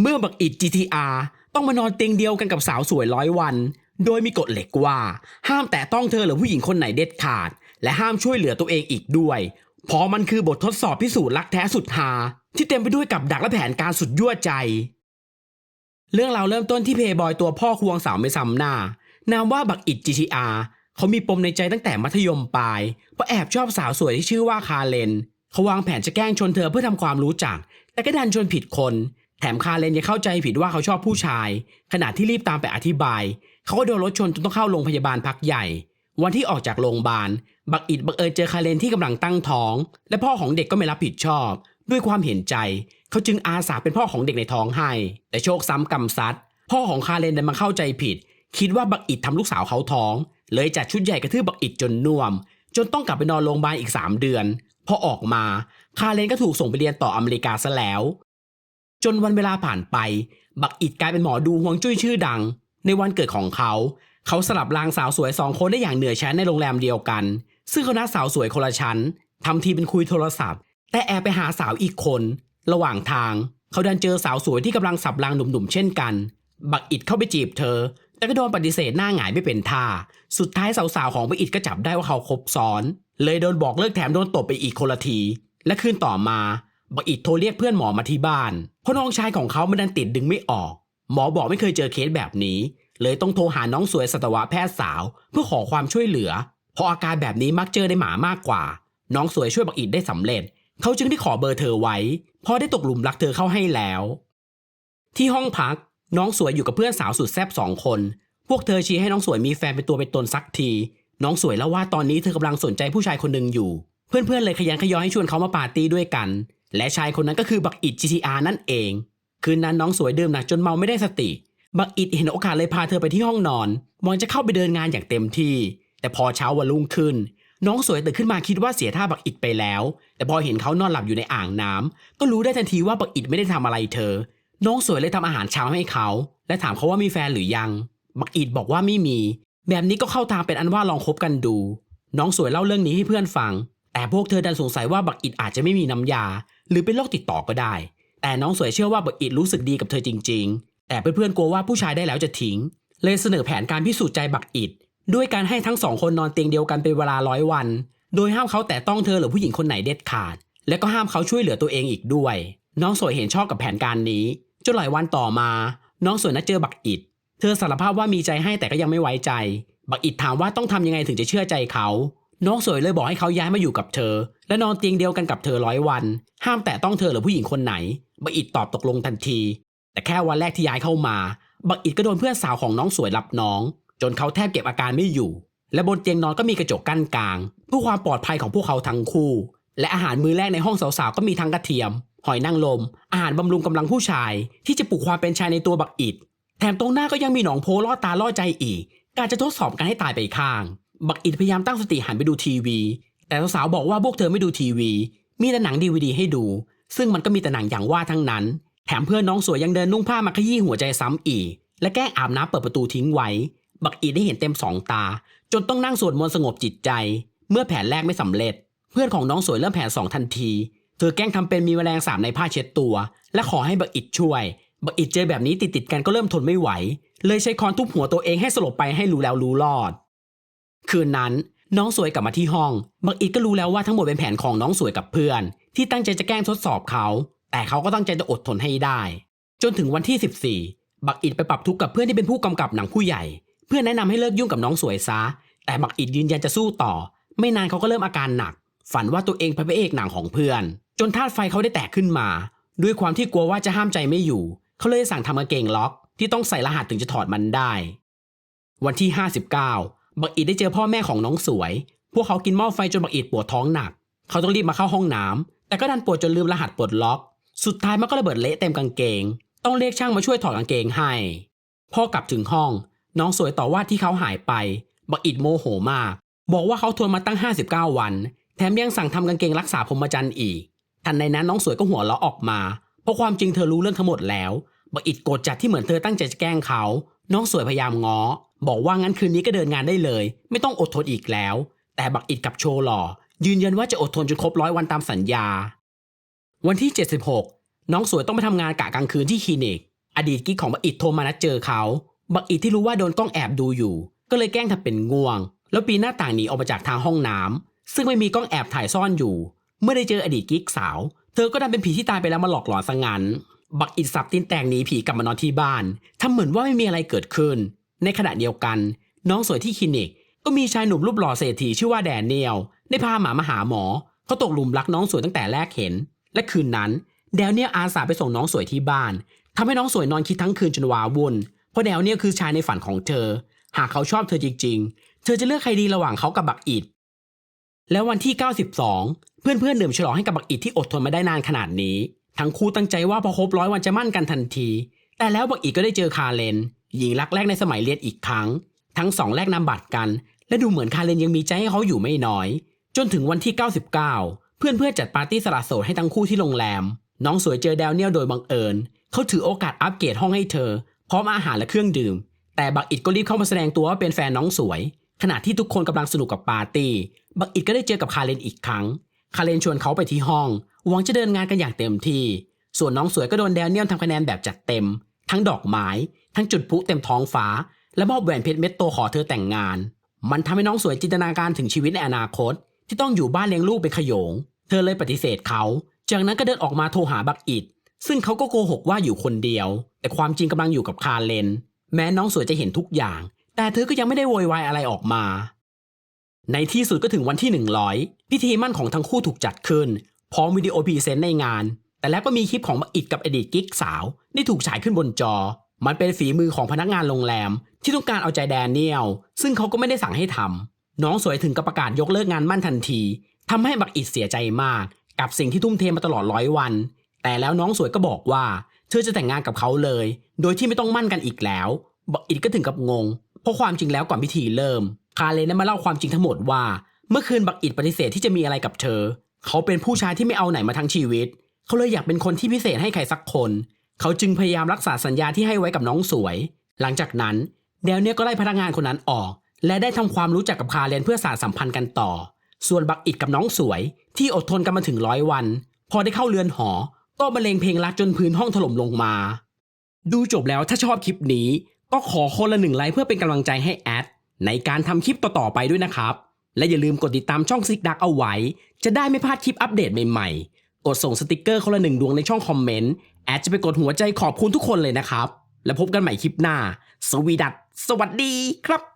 เมื่อบักอิด GTR ต้องมานอนเตียงเดียวกันกับสาวสวยร้อยวัน โดยมีกฎเหล็กว่า ห้ามแตะต้องเธอหรือผู้หญิงคนไหนเด็ดขาด และห้ามช่วยเหลือตัวเองอีกด้วย เพราะมันคือบททดสอบพิสูจน์รักแท้สุดฮาที่เต็มไปด้วยกับดักและแผนการสุดยั่วใจ เรื่องราวเริ่มต้นที่เพย์บอยตัวพ่อควงสาวไม่ซ้ำหน้านามว่าบักอิด GTR เขามีปมในใจตั้งแต่มัธยมปลาย เพราะแอบชอบสาวสวยที่ชื่อว่าคาเลน เขาวางแผนจะแกล้งชนเธอเพื่อทำความรู้จัก แต่ก็ดันชนผิดคน แถมคาเลนยังเข้าใจผิดว่าเขาชอบผู้ชาย ขณะที่รีบตามไปอธิบาย เขาก็โดนรถชนจนต้องเข้าโรงพยาบาลพักใหญ่ วันที่ออกจากโรงพยาบาล บักอิดบังเอิญเจอคาเลนที่กำลังตั้งท้อง และพ่อของเด็กก็ไม่รับผิดชอบ ด้วยความเห็นใจ เขาจึงอาสาเป็นพ่อของเด็กในท้องให้ แต่โชคซ้ำกรรมซัดพ่อของคาเลนดันมาเข้าใจผิด คิดว่าบักอิดทำลูกสาวเขาท้อง เลยจัดชุดใหญ่กระทืบบักอิดจนน่วม จนต้องกลับไปนอนโรงพยาบาลอีก 3 เดือน พอออกมา คาเลนก็ถูกส่งไปเรียนต่ออเมริกาซะแล้ว จนวันเวลาผ่านไป บักอิดกลายเป็นหมอดูฮวงจุ้ยชื่อดัง ในวันเกิดของเขา เขาสลับรางสาวสวยสองคนได้อย่างเหนือชั้นในโรงแรมเดียวกัน ซึ่งเขานัดสาวสวยคนละชั้นทำทีเป็นคุยโทรศัพท์ แต่แอบไปหาสาวอีกคน ระหว่างทาง เขาดันเจอสาวสวยที่กำลังสับรางหนุ่มๆเช่นกัน บักอิดเข้าไปจีบเธอ แต่ก็โดนปฏิเสธหน้าหงายไม่เป็นท่า สุดท้ายสาวๆของบักอิดก็จับได้ว่าเขาคบซ้อน เลยโดนบอกเลิกแถมโดนตบไปอีกคนละที และคืนต่อมา บักอิดโทรเรียกเพื่อนหมอมาที่บ้าน เพราะน้องชายของเขามันดันติดดึงไม่ออก หมอบอกไม่เคยเจอเคสแบบนี้ เลยต้องโทรหาน้องสวยสัตวแพทย์สาว เพื่อขอความช่วยเหลือ เพราะอาการแบบนี้มักเจอในหมามากกว่า น้องสวยช่วยบักอิดได้สำเร็จ เขาจึงได้ขอเบอร์เธอไว้พอได้ตกหลุมรักเธอเข้าให้แล้ว ที่ห้องพักน้องสวยอยู่กับเพื่อนสาวสุดแซ่บสองคน พวกเธอชี้ให้น้องสวยมีแฟนเป็นตัวเป็นตนสักที น้องสวยเล่าว่าตอนนี้เธอกำลังสนใจผู้ชายคนหนึ่งอยู่ เพื่อนๆเลยขยันขยอให้ชวนเขามาปาร์ตี้ด้วยกัน และชายคนนั้นก็คือบักอิด GTR นั่นเอง คืนนั้นน้องสวยดื่มหนักจนเมาไม่ได้สติ บักอิดเห็นโอกาสเลยพาเธอไปที่ห้องนอนหวังจะเข้าไปเดินงานอย่างเต็มที่ แต่พอเช้าวันรุ่งขึ้น น้องสวยตื่นขึ้นมาคิดว่าเสียท่าบักอิดไปแล้ว แต่พอเห็นเขานอนหลับอยู่ในอ่างน้ำก็รู้ได้ทันทีว่าบักอิดไม่ได้ทำอะไรเธอ น้องสวยเลยทำอาหารเช้าให้เขา และถามเขาว่ามีแฟนหรือยัง บักอิดบอกว่าไม่มี แบบนี้ก็เข้าทางเป็นอันว่าลองคบกันดู น้องสวยเล่าเรื่องนี้ให้เพื่อนฟัง แต่พวกเธอดันสงสัยว่าบักอิดอาจจะไม่มีน้ำยา หรือเป็นโรคติดต่อก็ได้ แต่น้องสวยเชื่อว่าบักอิดรู้สึกดีกับเธอจริง ๆ แต่เพื่อนๆกลัวว่าผู้ชายได้แล้วจะทิ้ง เลยเสนอแผนการพิสูจน์ใจบักอิดด้วยการให้ทั้งสองคนนอนเตียงเดียวกันเป็นเวลาร้อยวัน โดยห้ามเขาแตะต้องเธอหรือผู้หญิงคนไหนเด็ดขาด และก็ห้ามเขาช่วยเหลือตัวเองอีกด้วย น้องสวยเห็นชอบกับแผนการนี้จนหลายวันต่อมา น้องสวยนัดเจอบักอิดเธอสารภาพว่ามีใจให้แต่ก็ยังไม่ไว้ใจ บักอิดถามว่าต้องทำยังไงถึงจะเชื่อใจเขา น้องสวยเลยบอกให้เขาย้ายมาอยู่กับเธอ และนอนเตียงเดียวกันกับเธอร้อยวัน ห้ามแตะต้องเธอหรือผู้หญิงคนไหนบักอิดตอบตกลงทันที แต่แค่วันแรกที่ย้ายเข้ามา บักอิดก็โดนเพื่อนสาวของน้องสวยรับน้อง จนเขาแทบเก็บอาการไม่อยู่ และบนเตียงนอนก็มีกระจกกั้นกลางเพื่อความปลอดภัยของพวกเขาทั้งคู่ และอาหารมื้อแรกในห้องสาวๆก็มีทั้งกระเทียม หอยนางรมอาหารบำรุงกำลังผู้ชาย ที่จะปลุกความเป็นชายในตัวบักอิดแถมตรงหน้าก็ยังมีหนองโพล่อตาล่อใจอีก การจะทดสอบกันให้ตายไปข้าง บักอิดพยายามตั้งสติหันไปดูทีวี แต่สาวๆบอกว่าพวกเธอไม่ดูทีวี มีแต่หนังดีวดีให้ดู ซึ่งมันก็มีแต่หนังอย่างว่าทั้งนั้น แถมเพื่อนน้องสวยยังเดินนุ่งผ้ามาขยี้หัวใจซ้ำอีก และแกล้งอาบน้ำเปิดประตูทิ้งไว้ บักอิดได้เห็นเต็มสองตา จนต้องนั่งสวดมนต์สงบจิตใจ เมื่อแผนแรกไม่สำเร็จ เพื่อนของน้องสวยเริ่มแผนสองทันที เธอแกล้งทำเป็นมีแมลงสาบในผ้าเช็ดตัว และขอให้บักอิดช่วย บักอิดเจอแบบนี้ติดติดกันก็เริ่มทนไม่ไหว เลยใช้ค้อนทุบหัวตัวเองให้สลบไปให้รู้แล้วรู้รอด คืนนั้นน้องสวยกลับมาที่ห้องบักอิดก็รู้แล้วว่าทั้งหมดเป็นแผนของน้องสวยกับเพื่อน ที่ตั้งใจจะแกล้งทดสอบเขา แต่เขาก็ตั้งใจจะอดทนให้ได้ จนถึงวันที่ 14 บักอิดไปปรับทุกข์กับเพื่อนที่เป็นผู้กำกับหนังผู้ใหญ่ เพื่อนแนะนำให้เลิกยุ่งกับน้องสวยซะ แต่บักอิดยืนยันจะสู้ต่อ ไม่นานเขาก็เริ่มอาการหนัก ฝันว่าตัวเองเป็นพระเอกหนังของเพื่อน จนธาตุไฟเขาได้แตกขึ้นมา ด้วยความที่กลัวว่าจะห้ามใจไม่อยู่ เขาเลยสั่งทำกางเกงล็อก ที่ต้องใส่รหัสถึงจะถอดมันได้ วันที่ 59 บักอิดได้เจอพ่อแม่ของน้องสวย พวกเขากินหม้อไฟจนบักอิดปวดท้องหนัก เขาต้องรีบมาเข้าห้องน้ำแต่ก็ดันปวดจนลืมรหัสปลดล็อก สุดท้ายมันก็ระเบิดเละเต็มกางเกง ต้องเรียกช่างมาช่วยถอดกางเกงให้ พ่อกลับถึงห้อง น้องสวยต่อว่าที่เขาหายไป บักอิดโมโหมาก บอกว่าเขาทนมาตั้ง 59 วัน แถมยังสั่งทำกางเกงรักษาพรมจรรย์อีก ทันในนั้นน้องสวยก็หัวเราะออกมา เพราะความจริงเธอรู้เรื่องทั้งหมดแล้ว บักอิดโกรธจัดที่เหมือนเธอตั้งใจจะแกล้งเขา น้องสวยพยายามง้อ บอกว่างั้นคืนนี้ก็เดินงานได้เลย ไม่ต้องอดทนอีกแล้ว แต่บักอิดกับโชหล่อ ยืนยันว่าจะอดทนจนครบร้อยวันตามสัญญา วันที่ 76 น้องสวยต้องไปทำงานกะกลางคืนที่คลินิก อดีตกิ๊กของบักอิดโทรมานัดเจอเขา บักอิดที่รู้ว่าโดนกล้องแอบดูอยู่ ก็เลยแกล้งทำเป็นง่วง แล้วปีนหน้าต่างหนีออกมาจากทางห้องน้ำซึ่งไม่มีกล้องแอบถ่ายซ่อนอยู่ เมื่อได้เจออดีตกิ๊กสาว เธอก็ดันเป็นผีที่ตายไปแล้วมาหลอกหลอนซะงั้นบักอิดสับตีนแตกหนีผีกลับมานอนที่บ้านทำเหมือนว่าไม่มีอะไรเกิดขึ้น ในขณะเดียวกัน น้องสวยที่คลินิก ก็มีชายหนุ่มรูปหล่อเศรษฐีชื่อว่าแดเนียลได้พาหมามาหาหมอเขาตกหลุมรักน้องสวยตั้งแต่แรกเห็น และคืนนั้นแดเนียลอาสาไปส่งน้องสวยที่บ้านทำให้น้องสวยนอนคิดทั้งคืนจนวาวุ่นเพราะแดเนียลคือชายในฝันของเธอ หากเขาชอบเธอจริง ๆ เธอจะเลือกใครดีระหว่างเขากับบักอิดแล้ววันที่ 92 เพื่อนๆดื่มฉลองให้กับบักอิดที่อดทนมาได้นานขนาดนี้ ทั้งคู่ตั้งใจว่าพอครบร้อยวันจะมั่นกันทันที แต่แล้วบักอิดก็ได้เจอคาเลน หญิงรักแรกในสมัยเรียนอีกครั้ง ทั้งสองแลกนามบัตรกัน และดูเหมือนคาเลนยังมีใจให้เขาอยู่ไม่น้อย จนถึงวันที่ 99 เพื่อนๆจัดปาร์ตี้สละโสดให้ทั้งคู่ที่โรงแรม น้องสวยเจอแดเนียลโดยบังเอิญ เขาถือโอกาสอัปเกรดห้องให้เธอ พร้อมอาหารและเครื่องดื่ม แต่บักอิดก็รีบเข้ามาแสดงตัวว่าเป็นแฟนน้องสวย ขณะที่ทุกคนกำลังสนุกกับปาร์ตี้บักอิดก็ได้เจอกับคาเลนอีกครั้ง คาเลนชวนเขาไปที่ห้องหวังจะเดินงานกันอย่างเต็มที่ ส่วนน้องสวยก็โดนแดเนียลทำคะแนนแบบจัดเต็ม ทั้งดอกไม้ ทั้งจุดพลุเต็มท้องฟ้า และมอบแหวนเพชรเม็ดโตขอเธอแต่งงาน มันทำให้น้องสวยจินตนาการถึงชีวิตในอนาคต ที่ต้องอยู่บ้านเลี้ยงลูกเป็นขโยง เธอเลยปฏิเสธเขา จากนั้นก็เดินออกมาโทรหาบักอิดซึ่งเขาก็โกหกว่าอยู่คนเดียว แต่ความจริงกำลังอยู่กับคาเลน แม้น้องสวยจะเห็นทุกอย่าง แต่เธอก็ยังไม่ได้โวยวายอะไรออกมา ในที่สุดก็ถึงวันที่ 100 พิธีมั่นของทั้งคู่ถูกจัดขึ้น พร้อมวิดีโอพรีเซนต์ในงาน แต่แล้วก็มีคลิปของบักอิดกับอดีตกิ๊กสาวได้ถูกฉายขึ้นบนจอ มันเป็นฝีมือของพนักงานโรงแรม ที่ต้องการเอาใจแดเนียล ซึ่งเขาก็ไม่ได้สั่งให้ทำน้องสวยถึงกับประกาศยกเลิกงานมั่นทันทีทำให้บักอิดเสียใจมาก กับสิ่งที่ทุ่มเทมาตลอดร้อยวัน แต่แล้วน้องสวยก็บอกว่า เธอจะแต่งงานกับเขาเลย โดยที่ไม่ต้องมั่นกันอีกแล้ว บักอิดก็ถึงกับงง เพราะความจริงแล้วก่อนพิธีเริ่ม คาเลนได้มาเล่าความจริงทั้งหมดว่า เมื่อคืนบักอิดปฏิเสธที่จะมีอะไรกับเธอ เขาเป็นผู้ชายที่ไม่เอาไหนมาทั้งชีวิต เขาเลยอยากเป็นคนที่พิเศษให้ใครสักคน เขาจึงพยายามรักษาสัญญาที่ให้ไว้กับน้องสวย หลังจากนั้นเดลเนี่ยก็ไล่พนักงานคนนั้นออก และได้ทำความรู้จักกับคาเลนเพื่อสานสัมพันธ์กันต่อ ส่วนบักอิดกับน้องสวย ที่อดทนกันมาถึงร้อยวัน พอได้เข้าเรือนหอ ก็บรรเลงเพลงรักจนพื้นห้องถล่มลงมา ดูจบแล้วถ้าชอบคลิปนี้ ก็ขอคนละหนึ่งไลค์เพื่อเป็นกำลังใจให้แอดในการทำคลิปต่อๆไปด้วยนะครับ และอย่าลืมกดติดตามช่องซิกดักเอาไว้ จะได้ไม่พลาดคลิปอัปเดตใหม่ๆ กดส่งสติกเกอร์คนละหนึ่งดวงในช่องคอมเมนต์แอดจะไปกดหัวใจขอบคุณทุกคนเลยนะครับ แล้วพบกันใหม่คลิปหน้า สวีดัตสวัสดีครับ